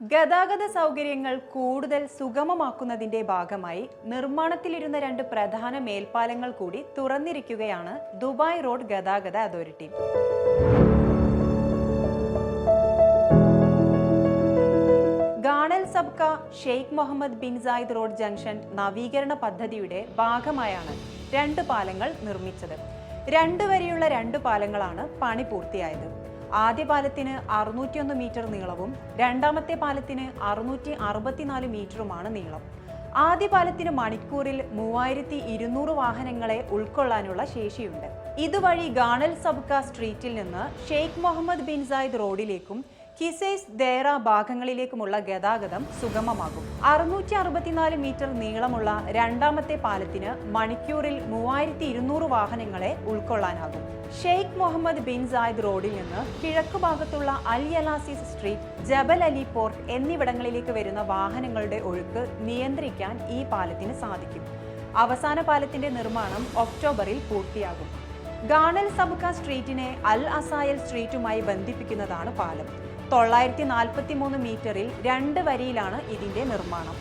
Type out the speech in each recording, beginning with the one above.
ഗതാഗത സൗകര്യങ്ങൾ കൂടുതൽ സുഗമമാക്കുന്നതിന്റെ ഭാഗമായി നിർമ്മാണത്തിലിരുന്ന രണ്ട് പ്രധാന മേൽപ്പാലങ്ങൾ കൂടി തുറന്നിരിക്കുകയാണ് ദുബായ് റോഡ് ഗതാഗത അതോറിറ്റി. ഗാണൽ Sabkha Sheikh Mohammed bin Zayed road junction നവീകരണ പദ്ധതിയുടെ ഭാഗമായാണ് രണ്ട് പാലങ്ങൾ നിർമ്മിച്ചത്. രണ്ട് വരെയുള്ള രണ്ട് പാലങ്ങളാണ് പണി പൂർത്തിയായത്. ആദ്യ പാലത്തിന് അറുന്നൂറ്റിയൊന്ന് മീറ്റർ നീളവും രണ്ടാമത്തെ പാലത്തിന് അറുന്നൂറ്റി അറുപത്തിനാല് മീറ്ററുമാണ് നീളം. ആദ്യ പാലത്തിന് മണിക്കൂറിൽ മൂവായിരത്തി ഇരുന്നൂറ് വാഹനങ്ങളെ ഉൾക്കൊള്ളാനുള്ള ശേഷിയുണ്ട്. ഇതുവഴി ഗാണൽ സബ്ക സ്ട്രീറ്റിൽ നിന്ന് ഷെയ്ഖ് മുഹമ്മദ് ബിൻ സായിദ് റോഡിലേക്കും കിസൈസ് ദേറ ഭാഗങ്ങളിലേക്കുമുള്ള ഗതാഗതം സുഗമമാകും. അറുന്നൂറ്റി അറുപത്തിനാല് മീറ്റർ നീളമുള്ള രണ്ടാമത്തെ പാലത്തിന് മണിക്കൂറിൽ മൂവായിരത്തി ഇരുന്നൂറ് വാഹനങ്ങളെ ഉൾക്കൊള്ളാനാകും. ഷെയ്ഖ് മുഹമ്മദ് ബിൻ സായിദ് റോഡിൽ നിന്ന് കിഴക്ക് ഭാഗത്തുള്ള Al Yalayis street Jebel Ali port എന്നിവിടങ്ങളിലേക്ക് വരുന്ന വാഹനങ്ങളുടെ ഒഴുക്ക് നിയന്ത്രിക്കാൻ ഈ പാലത്തിന് സാധിക്കും. അവസാന പാലത്തിന്റെ നിർമ്മാണം ഒക്ടോബറിൽ പൂർത്തിയാകും. ഗാണൽ സബുക്ക സ്ട്രീറ്റിനെ അൽ അസായൽ സ്ട്രീറ്റുമായി ബന്ധിപ്പിക്കുന്നതാണ് പാലം. തൊള്ളായിരത്തി നാൽപ്പത്തി മൂന്ന് മീറ്ററിൽ രണ്ട് വരിയിലാണ് ഇതിന്റെ നിർമ്മാണം.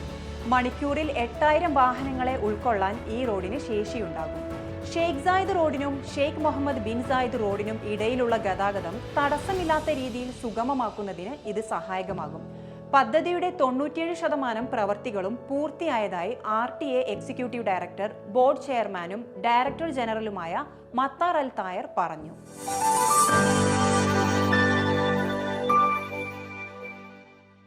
മണിക്കൂറിൽ എട്ടായിരം വാഹനങ്ങളെ ഉൾക്കൊള്ളാൻ ഈ റോഡിന് ശേഷിയുണ്ടാകും. ഷെയ്ഖ് സായിദ് റോഡിനും ഷെയ്ഖ് മുഹമ്മദ് ബിൻ സായിദ് റോഡിനും ഇടയിലുള്ള ഗതാഗതം തടസ്സമില്ലാത്ത രീതിയിൽ സുഗമമാക്കുന്നതിന് ഇത് സഹായകമാകും. പദ്ധതിയുടെ തൊണ്ണൂറ്റിയേഴ് ശതമാനം പ്രവർത്തികളും പൂർത്തിയായതായി R T A executive director board ചെയർമാനും ഡയറക്ടർ ജനറലുമായ മത്താർ അൽ തായർ പറഞ്ഞു.